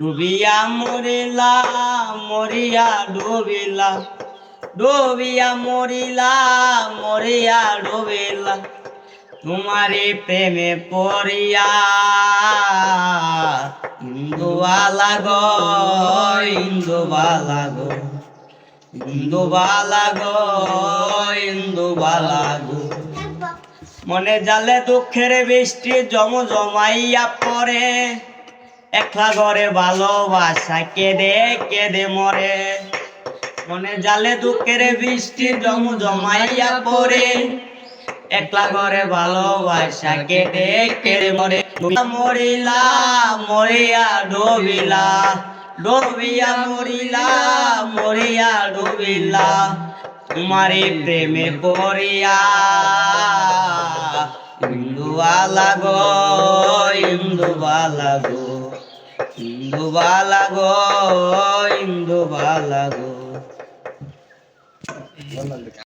ডুবিয়া মরিলা, মরিয়া ডুবিলা। ডুবিয়া মরিলা, মরিয়া ডুবিলা। তোমারে প্রেমে পড়িয়া ইন্দুবালা গো ইন্দুবালা গো। ইন্দুবালা গো গো। মনে জালে দুঃখের বৃষ্টি জম জমাইয়া পড়ে। একলা ঘরে ভালোবাসা, কেঁদে কেঁদে মরে। মনে জালে দুঃখের বৃষ্টি জম জমাইয়া পড়ে। একলা ঘরে ভালোবাসা, কেঁদে কেঁদে মরে। মরিলা, মরিয়া ডোবিলা, ডোবিয়া মরিলা, মরিয়া ডোবিলা। তোমারে প্রেমে পড়িয়া ইন্দুবালা গো ইন্দুবালা গো। ইন্দুবালা গো ইন্দুবালা গো।